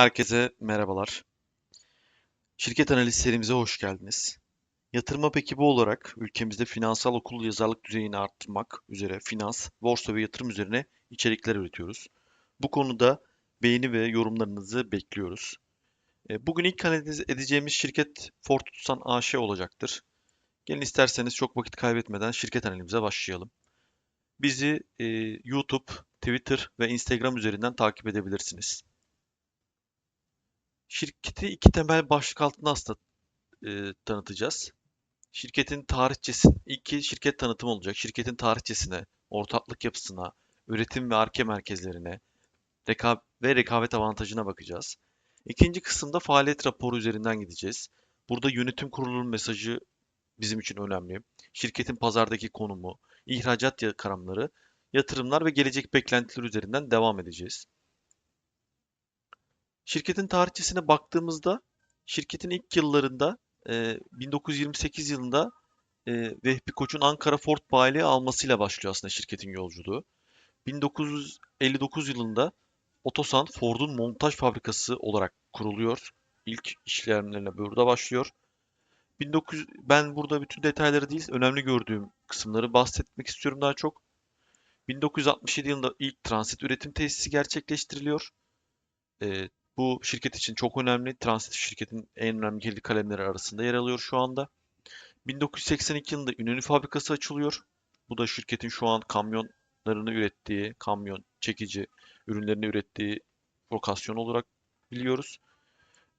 Herkese merhabalar. Şirket analiz serimize hoş geldiniz. Yatırım Hub ekibi olarak ülkemizde finansal okul yazarlık düzeyini arttırmak üzere finans, borsa ve yatırım üzerine içerikler üretiyoruz. Bu konuda beğeni ve yorumlarınızı bekliyoruz. E, Bugün ilk analiz edeceğimiz şirket Ford Otosan AŞ olacaktır. Gelin isterseniz çok vakit kaybetmeden şirket analizimize başlayalım. Bizi e, YouTube, Twitter ve Instagram üzerinden takip edebilirsiniz. Şirketi iki temel başlık altında aslında e, tanıtacağız. Şirketin tarihçesi, iki şirket tanıtımı olacak. Şirketin tarihçesine, ortaklık yapısına, üretim ve arke merkezlerine reka ve rekabet avantajına bakacağız. İkinci kısımda faaliyet raporu üzerinden gideceğiz. Burada yönetim kurulunun mesajı bizim için önemli. Şirketin pazardaki konumu, ihracat karamları, yatırımlar ve gelecek beklentiler üzerinden devam edeceğiz. Şirketin tarihçesine baktığımızda şirketin ilk yıllarında e, 1928 yılında e, Vehbi Koç'un Ankara Ford bayiliği almasıyla başlıyor aslında şirketin yolculuğu. 1959 yılında Otosan Ford'un montaj fabrikası olarak kuruluyor. İlk işlemlerine burada başlıyor. 1900, ben burada bütün detayları değil, önemli gördüğüm kısımları bahsetmek istiyorum daha çok. 1967 yılında ilk transit üretim tesisi gerçekleştiriliyor. E, bu şirket için çok önemli. Transit şirketin en önemli kilitli kalemleri arasında yer alıyor şu anda. 1982 yılında İnönü fabrikası açılıyor. Bu da şirketin şu an kamyonlarını ürettiği, kamyon çekici ürünlerini ürettiği lokasyon olarak biliyoruz.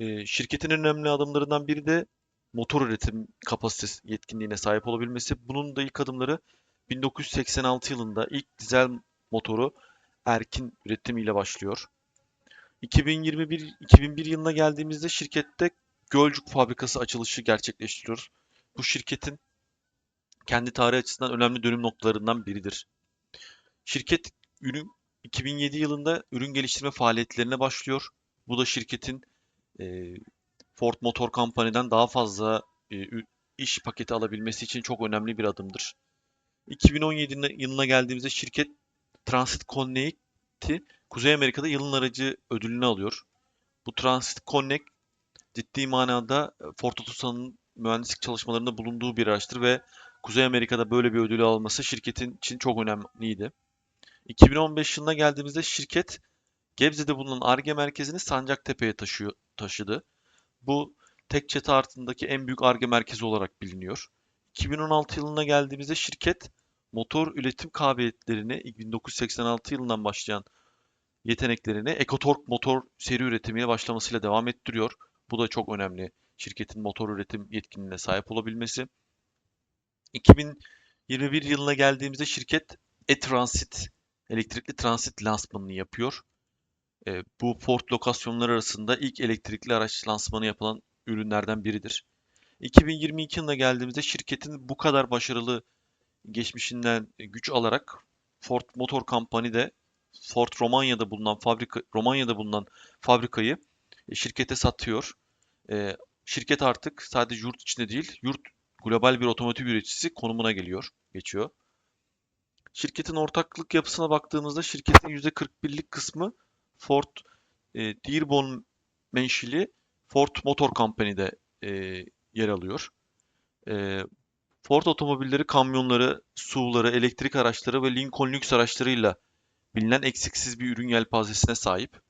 E, şirketin önemli adımlarından biri de motor üretim kapasitesi yetkinliğine sahip olabilmesi. Bunun da ilk adımları 1986 yılında ilk dizel motoru Erkin üretimiyle başlıyor. 2021-2001 yılına geldiğimizde şirkette Gölcük fabrikası açılışı gerçekleştiriyor. Bu şirketin kendi tarihi açısından önemli dönüm noktalarından biridir. Şirket ürün 2007 yılında ürün geliştirme faaliyetlerine başlıyor. Bu da şirketin e, Ford Motor Company'den daha fazla e, iş paketi alabilmesi için çok önemli bir adımdır. 2017 yılına geldiğimizde şirket Transit Connect'i Kuzey Amerika'da yılın aracı ödülünü alıyor. Bu Transit Connect ciddi manada e, Ford Otosan'ın mühendislik çalışmalarında bulunduğu bir araçtır ve Kuzey Amerika'da böyle bir ödülü alması şirketin için çok önemliydi. 2015 yılına geldiğimizde şirket Gebze'de bulunan ARGE merkezini Sancaktepe'ye taşıyor, taşıdı. Bu tek çatı altındaki en büyük ARGE merkezi olarak biliniyor. 2016 yılına geldiğimizde şirket motor üretim kabiliyetlerini 1986 yılından başlayan yeteneklerini EcoTorque motor seri üretimine başlamasıyla devam ettiriyor. Bu da çok önemli. Şirketin motor üretim yetkinliğine sahip olabilmesi. 2021 yılına geldiğimizde şirket e-Transit, elektrikli transit lansmanını yapıyor. E, bu Ford lokasyonları arasında ilk elektrikli araç lansmanı yapılan ürünlerden biridir. 2022 yılına geldiğimizde şirketin bu kadar başarılı geçmişinden güç alarak Ford Motor Company de Ford Romanya'da bulunan fabrika Romanya'da bulunan fabrikayı e, şirkete satıyor. E, şirket artık sadece yurt içinde değil, yurt global bir otomotiv üreticisi konumuna geliyor, geçiyor. Şirketin ortaklık yapısına baktığımızda şirketin %41'lik kısmı Ford e, Dearborn menşili Ford Motor Company'de e, yer alıyor. E, Ford otomobilleri, kamyonları, SUV'ları, elektrik araçları ve Lincoln lüks araçlarıyla bilinen eksiksiz bir ürün yelpazesine sahip.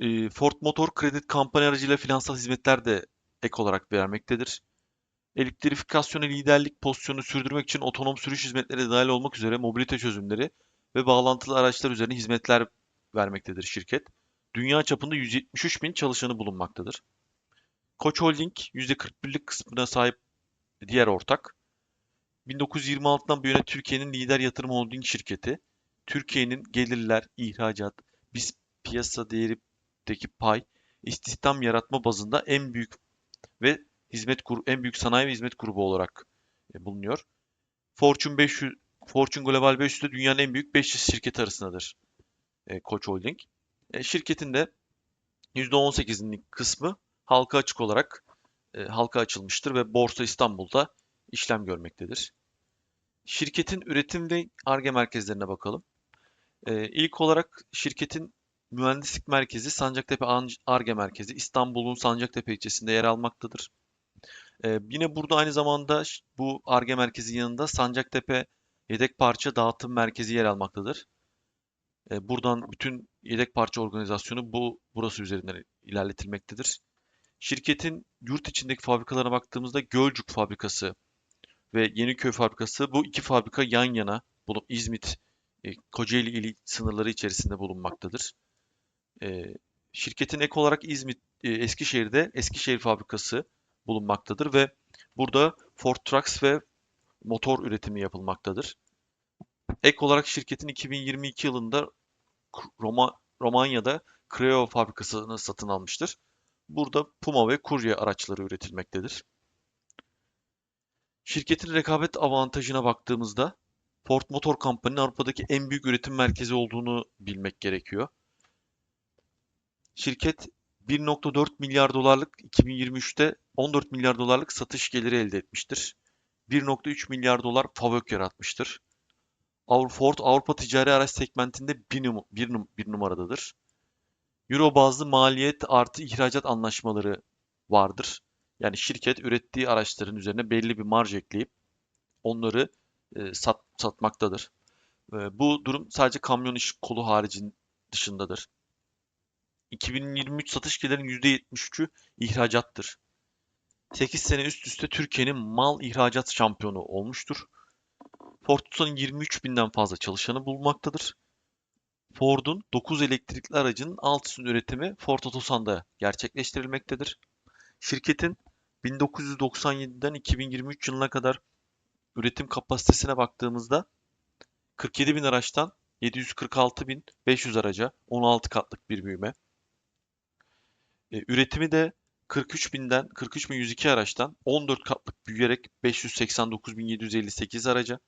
Ee, Ford Motor Kredi Kampanya aracıyla finansal hizmetler de ek olarak vermektedir. Elektrifikasyonu liderlik pozisyonu sürdürmek için otonom sürüş hizmetleri dahil olmak üzere mobilite çözümleri ve bağlantılı araçlar üzerine hizmetler vermektedir şirket. Dünya çapında 173 bin çalışanı bulunmaktadır. Koç Holding %41'lik kısmına sahip diğer ortak. 1926'dan bu yana Türkiye'nin lider yatırım holding şirketi. Türkiye'nin gelirler, ihracat, biz piyasa değerindeki pay, istihdam yaratma bazında en büyük ve hizmet grubu, en büyük sanayi ve hizmet grubu olarak e, bulunuyor. Fortune 500 Fortune Global 500'de dünyanın en büyük 500 şirketi arasındadır e, Koç Holding. E, şirketin de %18'lik kısmı halka açık olarak e, halka açılmıştır ve Borsa İstanbul'da işlem görmektedir. Şirketin üretim ve ARGE merkezlerine bakalım. Ee, ilk olarak şirketin mühendislik merkezi Sancaktepe An- Ar-Ge Merkezi İstanbul'un Sancaktepe ilçesinde yer almaktadır. Ee, yine burada aynı zamanda bu Ar-Ge merkezi yanında Sancaktepe Yedek Parça Dağıtım Merkezi yer almaktadır. Ee, buradan bütün yedek parça organizasyonu bu burası üzerinden ilerletilmektedir. Şirketin yurt içindeki fabrikalara baktığımızda Gölcük fabrikası ve Yeniköy fabrikası bu iki fabrika yan yana bulup İzmit, e, Kocaeli ili sınırları içerisinde bulunmaktadır. E, şirketin ek olarak İzmit, e, Eskişehir'de Eskişehir fabrikası bulunmaktadır ve burada Ford Trucks ve motor üretimi yapılmaktadır. Ek olarak şirketin 2022 yılında Roma, Romanya'da Creo fabrikasını satın almıştır. Burada Puma ve Courier araçları üretilmektedir. Şirketin rekabet avantajına baktığımızda Ford Motor Company'nin Avrupa'daki en büyük üretim merkezi olduğunu bilmek gerekiyor. Şirket 1.4 milyar dolarlık 2023'te 14 milyar dolarlık satış geliri elde etmiştir. 1.3 milyar dolar FAVÖK yaratmıştır. Ford Avrupa ticari araç segmentinde bir, num- bir num- bir numaradadır. Euro bazlı maliyet artı ihracat anlaşmaları vardır. Yani şirket ürettiği araçların üzerine belli bir marj ekleyip onları e, sat, satmaktadır. E, bu durum sadece kamyon iş kolu haricin dışındadır. 2023 satış gelirinin %73'ü ihracattır. 8 sene üst üste Türkiye'nin mal ihracat şampiyonu olmuştur. Ford Otosan'ın 23 binden fazla çalışanı bulunmaktadır. Ford'un 9 elektrikli aracının 6'sının üretimi Ford Otosan'da gerçekleştirilmektedir. Şirketin 1997'den 2023 yılına kadar üretim kapasitesine baktığımızda 47 bin araçtan 746.500 araca 16 katlık bir büyüme. E, üretimi de 43 binden 43.102 araçtan 14 katlık büyüyerek 589.758 araca.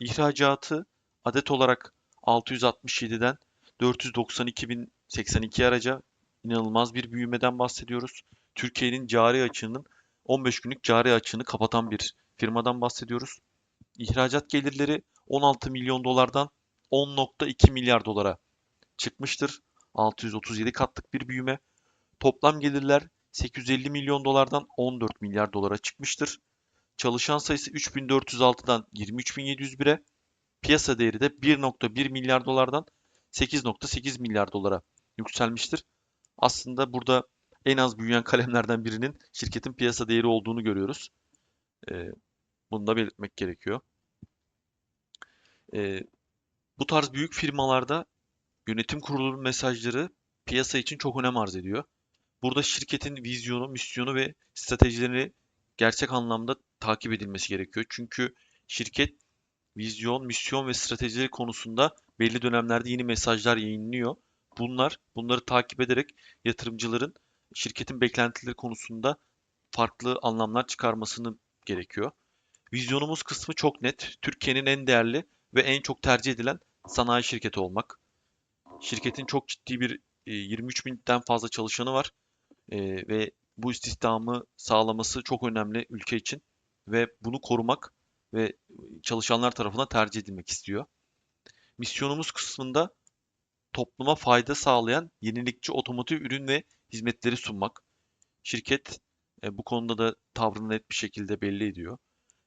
İhracatı adet olarak 667'den 492.082 araca inanılmaz bir büyümeden bahsediyoruz. Türkiye'nin cari açığının 15 günlük cari açığını kapatan bir firmadan bahsediyoruz. İhracat gelirleri 16 milyon dolardan 10.2 milyar dolara çıkmıştır. 637 katlık bir büyüme. Toplam gelirler 850 milyon dolardan 14 milyar dolara çıkmıştır. Çalışan sayısı 3406'dan 23701'e, piyasa değeri de 1.1 milyar dolardan 8.8 milyar dolara yükselmiştir. Aslında burada en az büyüyen kalemlerden birinin şirketin piyasa değeri olduğunu görüyoruz. Ee, bunu da belirtmek gerekiyor. Ee, bu tarz büyük firmalarda yönetim kurulunun mesajları piyasa için çok önem arz ediyor. Burada şirketin vizyonu, misyonu ve stratejilerini gerçek anlamda takip edilmesi gerekiyor. Çünkü şirket vizyon, misyon ve stratejileri konusunda belli dönemlerde yeni mesajlar yayınlıyor. Bunlar, bunları takip ederek yatırımcıların şirketin beklentileri konusunda farklı anlamlar çıkarmasını gerekiyor. Vizyonumuz kısmı çok net. Türkiye'nin en değerli ve en çok tercih edilen sanayi şirketi olmak. Şirketin çok ciddi bir e, 23 binden fazla çalışanı var E, ve bu istihdamı sağlaması çok önemli ülke için ve bunu korumak ve çalışanlar tarafından tercih edilmek istiyor. Misyonumuz kısmında topluma fayda sağlayan yenilikçi otomotiv ürün ve hizmetleri sunmak. Şirket e, bu konuda da tavrını net bir şekilde belli ediyor.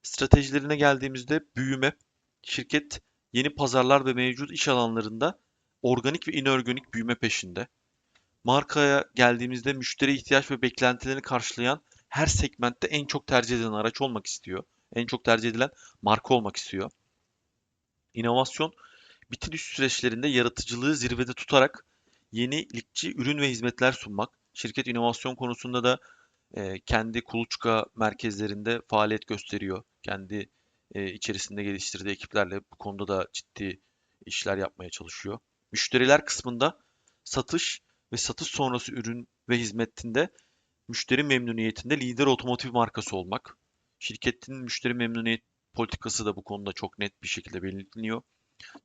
Stratejilerine geldiğimizde büyüme, şirket yeni pazarlar ve mevcut iş alanlarında organik ve inorganik büyüme peşinde. Markaya geldiğimizde müşteri ihtiyaç ve beklentilerini karşılayan her segmentte en çok tercih edilen araç olmak istiyor. En çok tercih edilen marka olmak istiyor. İnovasyon, bitiriş süreçlerinde yaratıcılığı zirvede tutarak yenilikçi ürün ve hizmetler sunmak. Şirket inovasyon konusunda da e, kendi kuluçka merkezlerinde faaliyet gösteriyor. Kendi e, içerisinde geliştirdiği ekiplerle bu konuda da ciddi işler yapmaya çalışıyor. Müşteriler kısmında satış ve satış sonrası ürün ve hizmetinde müşteri memnuniyetinde lider otomotiv markası olmak. Şirketin müşteri memnuniyet politikası da bu konuda çok net bir şekilde belirleniyor.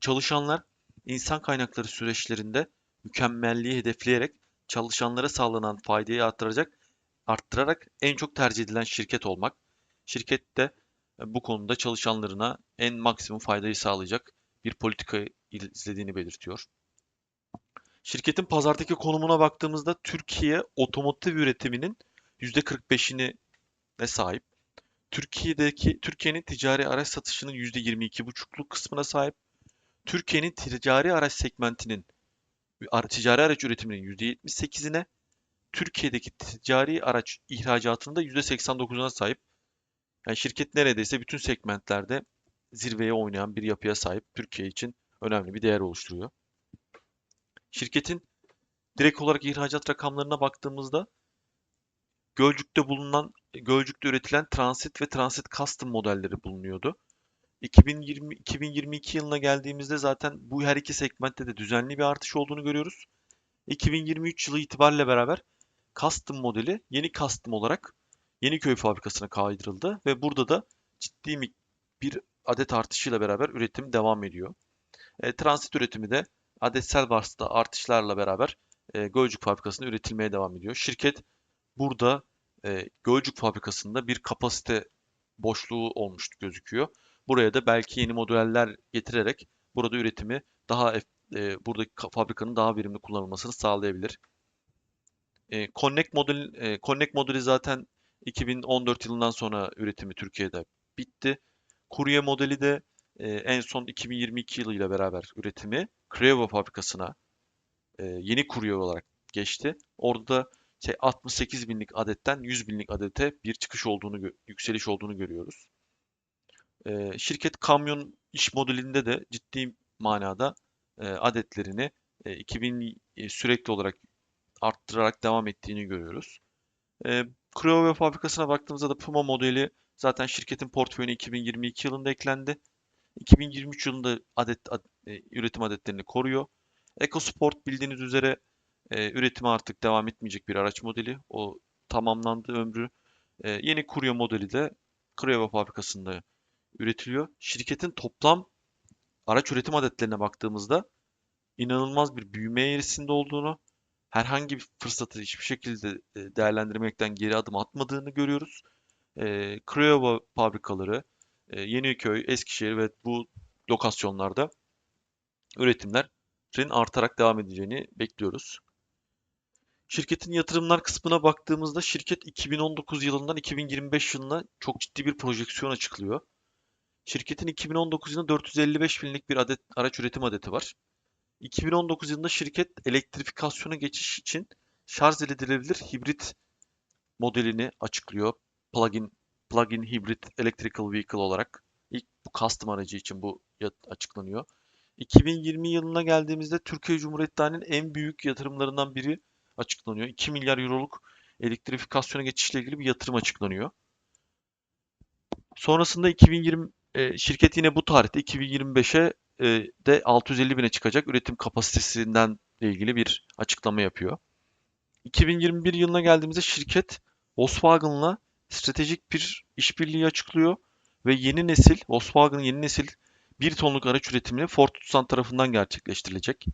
Çalışanlar insan kaynakları süreçlerinde mükemmelliği hedefleyerek çalışanlara sağlanan faydayı arttıracak, arttırarak en çok tercih edilen şirket olmak. Şirket de e, bu konuda çalışanlarına en maksimum faydayı sağlayacak bir politika izlediğini belirtiyor. Şirketin pazardaki konumuna baktığımızda Türkiye otomotiv üretiminin %45'ini ne sahip. Türkiye'deki Türkiye'nin ticari araç satışının %22,5'luk kısmına sahip. Türkiye'nin ticari araç segmentinin ticari araç üretiminin %78'ine, Türkiye'deki ticari araç ihracatının da %89'una sahip. Yani şirket neredeyse bütün segmentlerde zirveye oynayan bir yapıya sahip. Türkiye için önemli bir değer oluşturuyor. Şirketin direkt olarak ihracat rakamlarına baktığımızda Gölcük'te bulunan, Gölcük'te üretilen transit ve transit custom modelleri bulunuyordu. 2020, 2022 yılına geldiğimizde zaten bu her iki segmentte de düzenli bir artış olduğunu görüyoruz. 2023 yılı itibariyle beraber custom modeli yeni custom olarak Yeniköy fabrikasına kaydırıldı ve burada da ciddi bir adet artışıyla beraber üretim devam ediyor. E, transit üretimi de adetsel bazda artışlarla beraber e, Gölcük fabrikasında üretilmeye devam ediyor. Şirket burada e, Gölcük fabrikasında bir kapasite boşluğu olmuş gözüküyor. Buraya da belki yeni modeller getirerek burada üretimi daha e, buradaki ka- fabrikanın daha verimli kullanılmasını sağlayabilir. E, Connect model e, Connect modeli zaten 2014 yılından sonra üretimi Türkiye'de bitti. Kurye modeli de e, en son 2022 yılıyla beraber üretimi Craiova fabrikasına e, yeni kurye olarak geçti. Orada da şey 68 binlik adetten 100 binlik adete bir çıkış olduğunu, yükseliş olduğunu görüyoruz. E, şirket kamyon iş modelinde de ciddi manada e, adetlerini e, 2000 e, sürekli olarak arttırarak devam ettiğini görüyoruz. E, Craiova fabrikasına baktığımızda da Puma modeli zaten şirketin portföyüne 2022 yılında eklendi. 2023 yılında adet ad- e, üretim adetlerini koruyor. EcoSport bildiğiniz üzere e, üretimi artık devam etmeyecek bir araç modeli. O tamamlandı ömrü. E, yeni Courier modeli de Craiova fabrikasında üretiliyor. Şirketin toplam araç üretim adetlerine baktığımızda inanılmaz bir büyüme eğrisinde olduğunu, herhangi bir fırsatı hiçbir şekilde e, değerlendirmekten geri adım atmadığını görüyoruz. E, Craiova fabrikaları, e, Yeniköy, Eskişehir ve bu lokasyonlarda üretimlerin artarak devam edeceğini bekliyoruz. Şirketin yatırımlar kısmına baktığımızda şirket 2019 yılından 2025 yılına çok ciddi bir projeksiyon açıklıyor. Şirketin 2019 yılında 455 binlik bir adet araç üretim adeti var. 2019 yılında şirket elektrifikasyona geçiş için şarj edilebilir hibrit modelini açıklıyor. Plug-in plug-in hibrit electrical vehicle olarak ilk bu custom aracı için bu açıklanıyor. 2020 yılına geldiğimizde Türkiye Cumhuriyeti tarihinin en büyük yatırımlarından biri açıklanıyor. 2 milyar euroluk elektrifikasyona geçişle ilgili bir yatırım açıklanıyor. Sonrasında 2020 e, şirket yine bu tarihte 2025'e e, de 650 bine çıkacak üretim kapasitesinden ilgili bir açıklama yapıyor. 2021 yılına geldiğimizde şirket Volkswagen'la stratejik bir işbirliği açıklıyor ve yeni nesil Volkswagen'ın yeni nesil 1 tonluk araç üretimini Ford Tucson tarafından gerçekleştirilecek.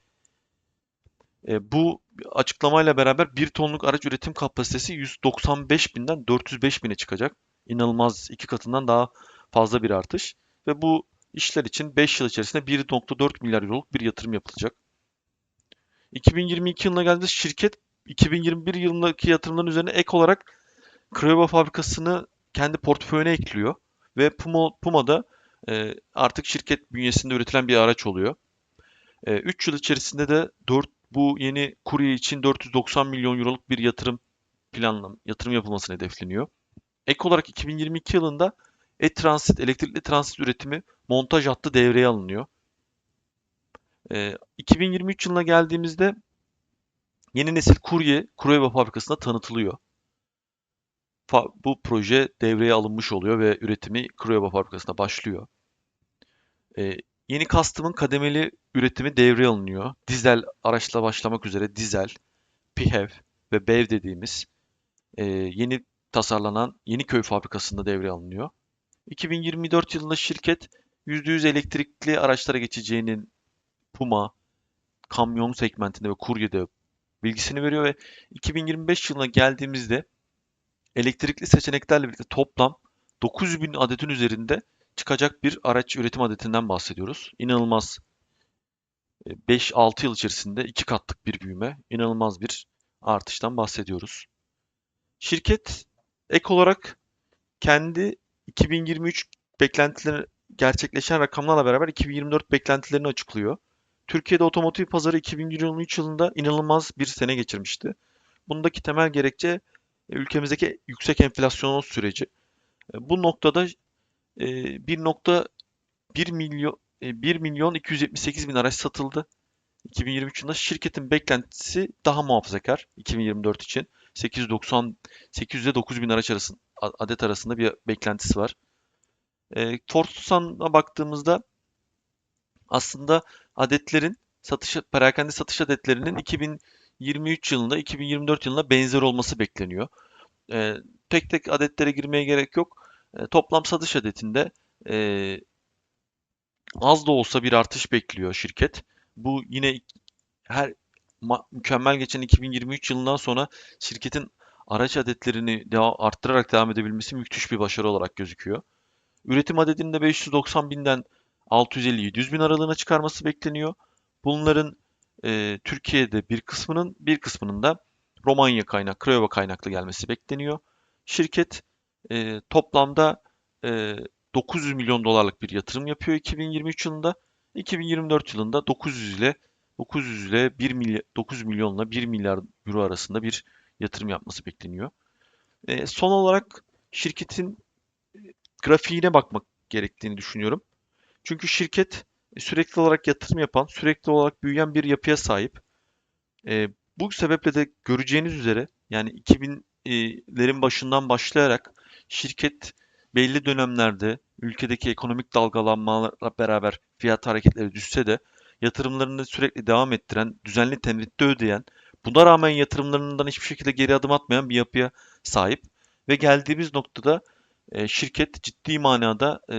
E, bu açıklamayla beraber 1 tonluk araç üretim kapasitesi 195 binden 405 bine çıkacak. İnanılmaz iki katından daha fazla bir artış. Ve bu işler için 5 yıl içerisinde 1.4 milyar euroluk bir yatırım yapılacak. 2022 yılına geldiğimizde şirket 2021 yılındaki yatırımların üzerine ek olarak Craiova fabrikasını kendi portföyüne ekliyor. Ve Puma, Puma'da e, artık şirket bünyesinde üretilen bir araç oluyor. 3 yıl içerisinde de 4 bu yeni kurye için 490 milyon euroluk bir yatırım planlam yatırım yapılmasını hedefleniyor. Ek olarak 2022 yılında e-transit, elektrikli transit üretimi montaj hattı devreye alınıyor. Ee, 2023 yılına geldiğimizde yeni nesil kurye Craiova fabrikasında tanıtılıyor. Fa- bu proje devreye alınmış oluyor ve üretimi Craiova fabrikasında başlıyor. Ee, yeni Custom'ın kademeli üretimi devreye alınıyor. Dizel araçla başlamak üzere dizel, PHEV ve BEV dediğimiz e, yeni tasarlanan Yeniköy fabrikasında devreye alınıyor. 2024 yılında şirket %100 elektrikli araçlara geçeceğinin Puma, kamyon segmentinde ve kuryede bilgisini veriyor ve 2025 yılına geldiğimizde elektrikli seçeneklerle birlikte toplam 900 bin adetin üzerinde çıkacak bir araç üretim adetinden bahsediyoruz. İnanılmaz 5-6 yıl içerisinde iki katlık bir büyüme, inanılmaz bir artıştan bahsediyoruz. Şirket ek olarak kendi 2023 beklentileri gerçekleşen rakamlarla beraber 2024 beklentilerini açıklıyor. Türkiye'de otomotiv pazarı 2023 yılında inanılmaz bir sene geçirmişti. Bundaki temel gerekçe e, ülkemizdeki yüksek enflasyon süreci. E, Bu noktada e, 1.1 milyon e, 1 milyon 278 bin araç satıldı. 2023 yılında şirketin beklentisi daha muhafazakar 2024 için. 890 800 ile 9 bin araç arasında adet arasında bir beklentisi var. E, Ford Tucson'a baktığımızda aslında adetlerin satış perakende satış adetlerinin 2023 yılında 2024 yılında benzer olması bekleniyor. E, tek tek adetlere girmeye gerek yok. E, toplam satış adetinde e, az da olsa bir artış bekliyor şirket. Bu yine her mükemmel geçen 2023 yılından sonra şirketin araç adetlerini devam, arttırarak devam edebilmesi müthiş bir başarı olarak gözüküyor. Üretim adedini de 590 binden 650-700 bin aralığına çıkarması bekleniyor. Bunların e, Türkiye'de bir kısmının bir kısmının da Romanya kaynak, Craiova kaynaklı gelmesi bekleniyor. Şirket e, toplamda e, 900 milyon dolarlık bir yatırım yapıyor 2023 yılında. 2024 yılında 900 ile 900 ile 1 milyar 9 milyonla 1 milyar euro arasında bir yatırım yapması bekleniyor. E, son olarak şirketin grafiğine bakmak gerektiğini düşünüyorum. Çünkü şirket sürekli olarak yatırım yapan, sürekli olarak büyüyen bir yapıya sahip. E, bu sebeple de göreceğiniz üzere yani 2000'lerin başından başlayarak şirket belli dönemlerde ülkedeki ekonomik dalgalanmalarla beraber fiyat hareketleri düşse de yatırımlarını sürekli devam ettiren, düzenli temettü ödeyen, buna rağmen yatırımlarından hiçbir şekilde geri adım atmayan bir yapıya sahip ve geldiğimiz noktada e, şirket ciddi manada e,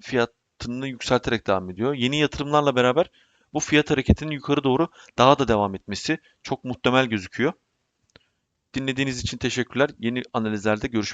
fiyatını yükselterek devam ediyor. Yeni yatırımlarla beraber bu fiyat hareketinin yukarı doğru daha da devam etmesi çok muhtemel gözüküyor. Dinlediğiniz için teşekkürler. Yeni analizlerde görüşmek